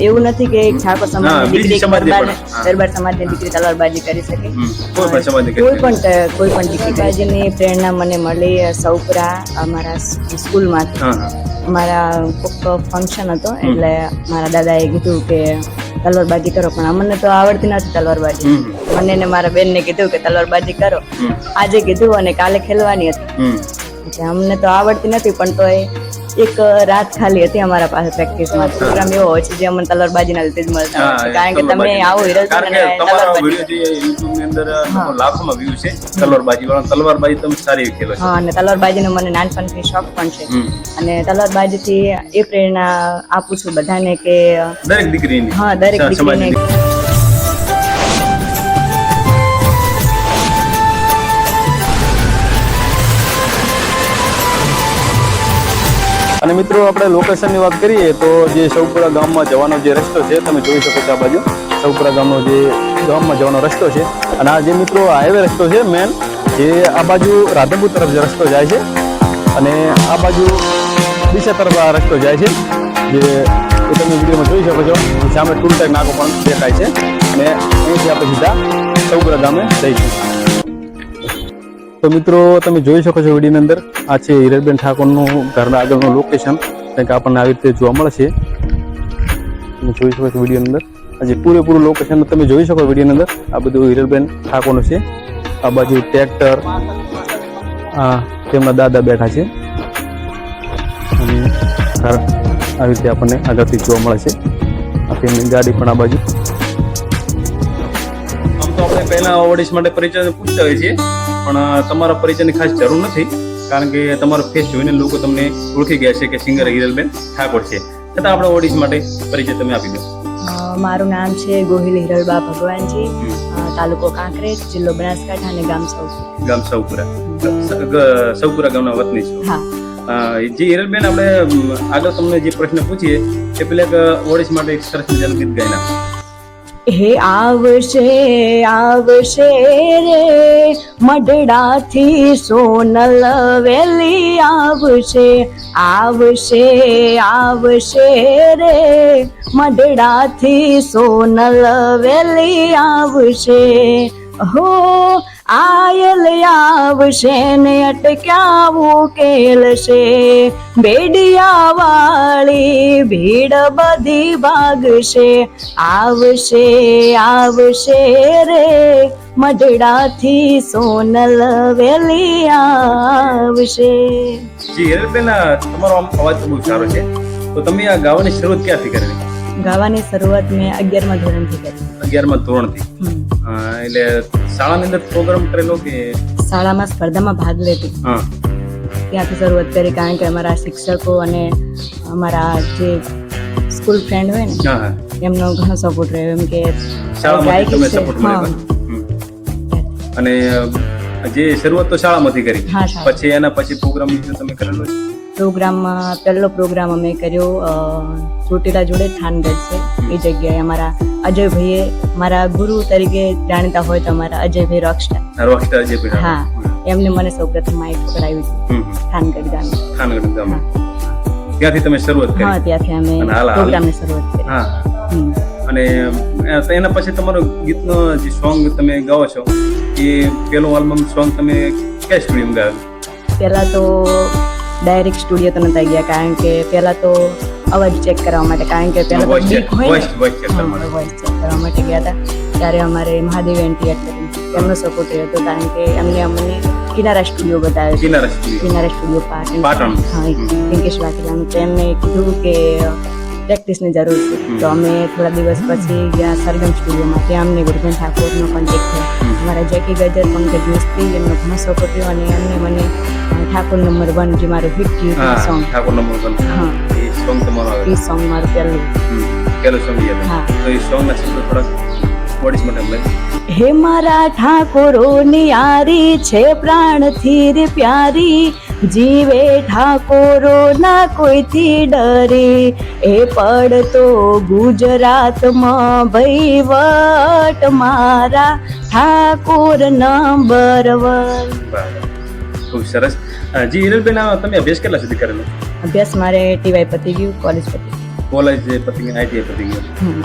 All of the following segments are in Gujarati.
એવું નથી કે એક ઠાકોર સમાજ સમાજની દીકરી દરબાર સમાજની દરબાર સમાજની દીકરી તલવારબાજી કરી શકે. કોઈ પણ કોઈ પણ દીકરીબાજીની પ્રેરણા મને મળી સૌપરા અમારા સ્કૂલમાંથી. હા અમારા કોઈક ફંક્શન હતો એટલે મારા દાદાએ કીધું કે તલવારબાજી કરો પણ અમને તો આવડતી નથી તલવારબાજી. મને ને મારા બેનને કીધું કે તલવારબાજી કરો. આજે કીધું અને કાલે ખેલવાની હતી. એટલે અમને તો આવડતી નથી પણ તો એક રાત ખાલી હતી અમારા પાસે પ્રેક્ટિસમાં પ્રોગ્રામ એવો હોય છે જે અમને તલવારબાજીના લીધે જ મળતા હોય કારણ કે તમે આવો હિરલ લાખોમાં છે તલવારબાજી વાળા તલવારબાજી તમે સારી ખેલો છો. હા અને તલવારબાજીનો મને નાનપણથી શોખ પણ છે. અને તલવારબાજીથી એ પ્રેરણા આપું છું બધાને કે દરેક દીકરીને. હા દરેક દીકરીને અને મિત્રો, આપણે લોકેશનની વાત કરીએ તો જે સૌપુરા ગામમાં જવાનો જે રસ્તો છે, તમે જોઈ શકો છો આ બાજુ. સૌપુરા ગામનો જે ગામમાં જવાનો રસ્તો છે. અને આ જે મિત્રો હાઈવે રસ્તો છે મેન જે આ બાજુ રાધનપુર તરફ જે રસ્તો જાય છે અને આ બાજુ દિશા તરફ આ રસ્તો જાય છે, જે એ તમે વિડીયોમાં જોઈ શકો છો. સામે ટૂલ ટેક નાકો પણ દેખાય છે. અને અહીંથી આપણે સીધા સૌપુરા ગામે જઈશું. તો મિત્રો, તમે જોઈ શકો છો વિડીયોની અંદર. આ છે હિરલબેન ઠાકોરનું ઘરના આગળનું લોકેશન કંઈક આપણને આવી રીતે જોવા મળે છે તમે જોઈ શકો છો વિડીયોની અંદર. આજે પૂરેપૂરું લોકેશન તમે જોઈ શકો વિડીયોની અંદર. આ બધું હિરલબેન ઠાકોરનું છે. આ બાજુ ટ્રેક્ટર આ તેમના દાદા બેઠા છે. અને આવી રીતે આપણને આગળથી જોવા મળે છે આ તેમની ગાડી પણ આ બાજુ. આમ તો આપણે પહેલા ઓડિશ માટે પરિચય પૂછતા હોઈએ છીએ. પણ તમારા તમારા પરિચયની ખાસ જરૂર નથી કારણ કે તમારો ફેસ જોઈને લોકો તમને ઓળખી ગયા છે કે સિંગર હિરલબેન ઠાકોર છે. છતાં આપણા ઓડિશ માટે પરિચય તમે આપી દો. મારું નામ છે ગોહિલ હિરલબા ભગવાનજી તાલુકો કાંકરેજ જિલ્લો બનાસકાંઠા અને ગામ સૌપુરા. ગામ સૌપુરા. સૌપુરા ગામના વતની છે. હા. જે હિરલબેન આપણે આગળ તમને જે પ્રશ્ન પૂછીએ એ પેલા ઓડિશ માટે એક સરસ મજાનું ગીત ગાયના હે, આવશે આવશે રે. મઢડાથી સોનલ વેલી આવશે આવશે આવશે રે. મઢડાથી સોનલ વેલી આવશે. હો આયલ આવશે ને અટક્યાવું કેલશે બેડિયા વાળી ભીડ બધી ભાગશે. આવશે આવશે રે. મઢડાથી સોનલ વેલી આવશે. જી હિરલબેન અ, તમારો અવાજ બહુ સારો છે. તો તમે આ ગાવાની શરૂઆત ક્યાંથી કરેલી? ગાવાની શરૂઆત મેં અગિયારમા ધોરણથી કરી. અગિયારમા ધોરણથી. એટલે શાળાની અંદર પ્રોગ્રામ કરેલો કે? શાળામાં સ્પર્ધામાં ભાગ લેતી. ત્યાંથી શરૂઆત કરી કારણ કે અમારા શિક્ષકો અને અમારા જે સ્કૂલ ફ્રેન્ડ હોય ને એમનો ઘણો સપોર્ટ રહ્યો. એમ કે. અને જે શરૂઆત તો શાળામાંથી કરી. પછી એના પછી પ્રોગ્રામ તમે કરેલો છે? પ્રોગ્રામમાં પહેલો પ્રોગ્રામ અમે કર્યો ચોટીલા જોડે થાનગઢ છે. એ જગ્યાએ અમારા અજયભાઈએ મારા ગુરુ તરીકે જાણીતા હોય તો અમારા અજયભાઈ રોકસ્ટાર રોકસ્ટાર હા એમને મને સૌપ્રથમ માઇક પકડાવી હતી. થાનગઢ ગામે. થાનગઢ ગામ. ત્યાંથી તમે શરૂઆત હા ત્યાંથી અમે? પ્રોગ્રામની શરૂઆત કરી. હા. અને એના પછી તમારો ગીતનો જે સોંગ તમે ગાઓ છો એ પેલો આલ્બમ સોંગ તમે કયા સ્ટુડિયોમાં ગાયો? પહેલા તો ડાયરેક્ટ સ્ટુડિયો તો નતા ગયા કારણ કે પહેલાં તો અવાજ ચેક કરવા માટે કારણ કે પહેલાં તો બીક હોય વોઇસ ચેક કરવા માટે. ગયા હતા. ત્યારે અમારે મહાદેવ એન્ટી એમનો સપોર્ટ રહ્યો હતો કારણ કે એમને અમને કિનારા સ્ટુડિયો બતાવ્યો કિનારા સ્ટુડિયો પાટણ. હા પિંકેશ વાઘેલાનું. તો એમને કીધું કે પ્રેક્ટિસની જરૂર છે. તો અમે થોડા દિવસ પછી ગયા સરગમ સ્ટુડિયોમાં ત્યાં અમને ગુરુબેન ઠાકોરનો કોન્ટેક્ટ થયો મારા જેકી ગજર પંકજ મિસ્ત્રી એમનો ઘણો રહ્યો અને એમને મને ઠાકોર નંબર વન જે મારું હિટ ગયું સોંગ ઠાકોર નંબર વન. હા. એ સોંગ તમારો એ સોંગ મારું પહેલું. હમ. સોંગ હા. તો એ સોંગના શબ્દો થોડાક ઓડિશ માટે હે મારા ઠાકોરોની આરી છે પ્રાણથી પ્યારી. જીવે ઠાકોરો ના કોઈથી ડરે? એ પડતો ગુજરાતમાં ભૈવટ મારા ઠાકોર નંબર વન. ખૂબ સરસ. જી હિરલબેન તમે અભ્યાસ કેટલા સુધી કરેલો? અભ્યાસ મારે ટીવાય પતી ગયું કોલેજ પતી કોલેજ પતી ગયું આઈટીઆઈ પતી ગયું.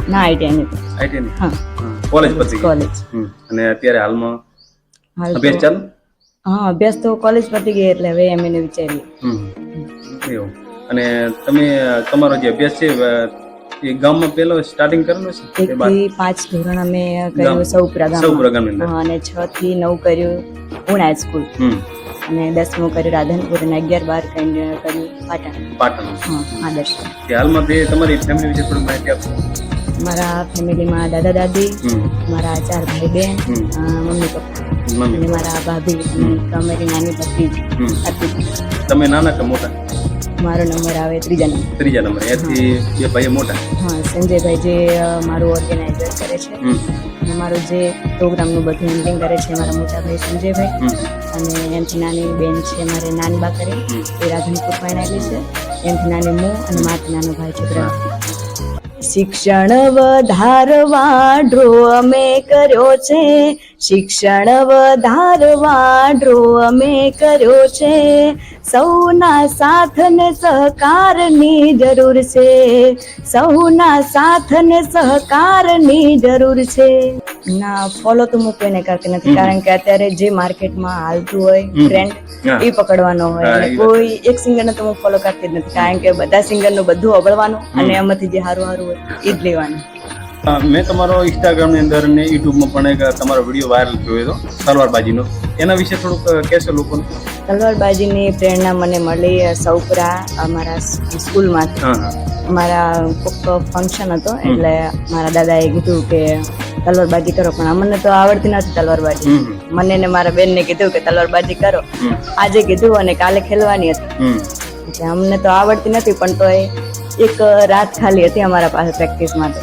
ના આઈટીઆઈ નહીં. આઈટીઆઈ હા. કોલેજ પતી કોલેજ. અને અત્યારે હાલમાં અભ્યાસ ચાલુ? હા અભ્યાસ તો કોલેજ પતી ગઈ એટલે હવે એમ એને વિચારીએ. એવું. અને તમે તમારો જે અભ્યાસ છે એ ગામમાં પેલો સ્ટાર્ટિંગ કરેલો છે? એક? થી પાંચ ધોરણ અમે કર્યું ગામ. સૌપુરા સૌપુરા ગામની અંદર. હા, અને છ થી નવ કર્યું ઉણા સ્કૂલ અને દસમું કર્યું રાધનપુર અને અગિયાર બાર કરીને કર્યું પાટણ. પાટણ. હા આદર્શ. હાલમાં તે તમારી ફેમિલી વિશે થોડી માહિતી આપશો મારા ફેમિલીમાં દાદા દાદી મારા ચાર ભાઈ બહેન મમ્મી પપ્પા અને મારા ભાભી અને નાની ભત્રીજી. હમ. તમે નાના કે મોટા? મારો નંબર આવે ત્રીજા નંબર. ત્રીજા નંબર. એથી બે ભાઈ મોટા? હા સંજયભાઈ જે મારું ઓર્ગેનાઇઝર કરે છે. અને મારું જે પ્રોગ્રામનું બધું હેન્ડલિંગ કરે છે મારા મોટા ભાઈ સંજયભાઈ. અને એમથી નાની બેન છે મારે નાનબા કરે. એ રાધનપુર પરણાયેલી છે. એમથી નાની મો અને મારાથી નાનો ભાઈ છે બ્રહ્મ. શિક્ષણ વધારવા ડ્રો અમે કર્યો છે. શિક્ષણ વધારવા ડ્રો અમે કર્યો છે. સૌના સાથ ને સહકારની જરૂર છે. સૌના સાથ ને સહકારની જરૂર છે. ના ફોલો તો હું કોઈને કરતી નથી. કારણ કે અત્યારે જે માર્કેટમાં હાલતું હોય ટ્રેન્ડ એ પકડવાનો હોય. અને કોઈ એક સિંગરને તો હું ફોલો કરતી જ નથી. કારણ કે બધા સિંગરનું બધું અબળવાનું અને એમાંથી જે સારું સારું હોય એ જ લેવાનું. મેં તમારો ઇન્સ્ટાગ્રામની અંદર ને યુટ્યુબમાં પણ એક તમારો વીડિયો વાયરલ થયો હતો તલવારબાજીનો એના વિશે થોડુંક કહેશો લોકોને? તલવારબાજીની પ્રેરણા મને મળી સૌપરા અમારા સ્કૂલમાં સ્કૂલમાંથી. અમારા ફંક્શન હતો એટલે મારા દાદાએ કીધું કે તલવારબાજી કરો પણ અમને તો આવડતી નથી તલવારબાજી. મને ને મારા બેનને કીધું કે તલવારબાજી કરો. આજે કીધું અને કાલે ખેલવાની હતી. એટલે અમને તો આવડતી નથી પણ તો એક રાત ખાલી હતી અમારા પાસે પ્રેક્ટિસ માટે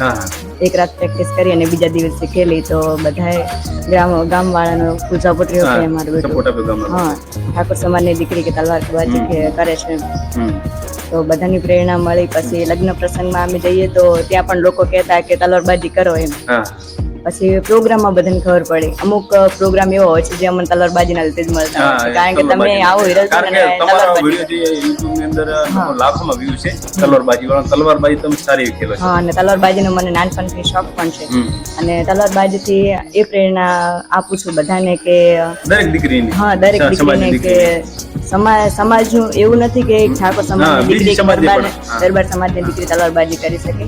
એક રાત પ્રેક્ટિસ કરી અને બીજા દિવસે ખેલી તો બધાએ ગામ ગામ વાળાનો પૂજા રહ્યો હતી અમારું બેટું હા ઠાકોર સમાજની દીકરી કે તલવારબાજી કરે છે તો બધાની પ્રેરણા મળી પછી લગ્ન પ્રસંગમાં અમે જઈએ તો ત્યાં પણ લોકો કહેતા કે તલવારબાજી કરો એમ. પછી પ્રોગ્રામમાં બધાને ખબર પડે. અમુક પ્રોગ્રામ એવો હોય છે જે અમને તલવારબાજીના લીધે જ મળતા હોય છે. કારણ કે તમે આવો હિરલ કારણ કે તમારો વીડિયો જે YouTube ની અંદર લાખોમાં વ્યૂ છે તલવારબાજી વાળા તલવારબાજી તમે સારી એવી ખેલો છો. હા અને તલવારબાજીનો મને નાનપણથી શોખ પણ છે. અને તલવારબાજીથી એ પ્રેરણા આપું છું બધાને કે દરેક દીકરીને. હા દરેક દીકરીને કે સમાજ સમાજનું એવું નથી કે ઠાકોર સમાજની દીકરી દરબાર. દરબાર સમાજની દીકરી તલવારબાજી કરી શકે.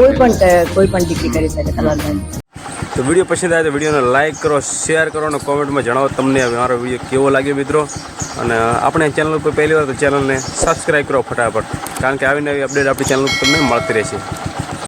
કોઈ પણ કોઈ પણ દીકરી કરી શકે તલવારબાજી. તો વીડિયો પસંદ આવે તો વિડીયોને લાઇક કરો શેર કરો અને કોમેન્ટમાં જણાવો તમને મારો વીડિયો કેવો લાગ્યો મિત્રો. અને આપણે ચેનલ ઉપર પહેલી વાર તો ચેનલને સબસ્ક્રાઈબ કરો ફટાફટ કારણ કે આવી નવી અપડેટ આપણી ચેનલ ઉપર તમને મળતી રહેશે.